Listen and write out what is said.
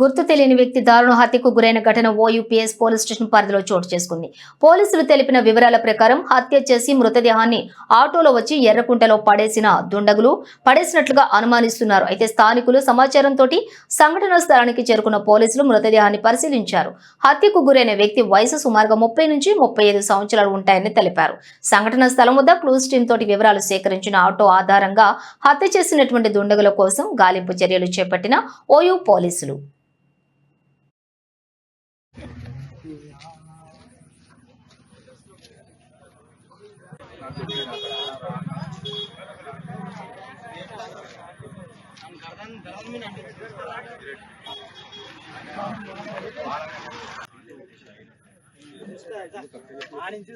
గుర్తు తెలియని వ్యక్తి దారుణ హత్యకు గురైన ఘటన ఓయూపీఎస్ పోలీస్ స్టేషన్ పరిధిలో చోటు చేసుకుంది. పోలీసులు తెలిపిన వివరాల ప్రకారం హత్య చేసి మృతదేహాన్ని ఆటోలో వచ్చి ఎర్రకుంటలో పడేసిన దుండగులు పడేసినట్లుగా అనుమానిస్తున్నారు. అయితే స్థానికులు సమాచారంతో సంఘటన స్థలానికి చేరుకున్న పోలీసులు మృతదేహాన్ని పరిశీలించారు. హత్యకు గురైన వ్యక్తి వయసు సుమారుగా ముప్పై నుంచి ముప్పై ఐదు సంవత్సరాలు ఉంటాయని తెలిపారు. సంఘటన స్థలం వద్ద క్లూస్ టీమ్ తోటి వివరాలు సేకరించిన ఆటో ఆధారంగా హత్య చేసినటువంటి దుండగుల కోసం గాలింపు చర్యలు చేపట్టిన ఓయూ పోలీసులు. ఆడించు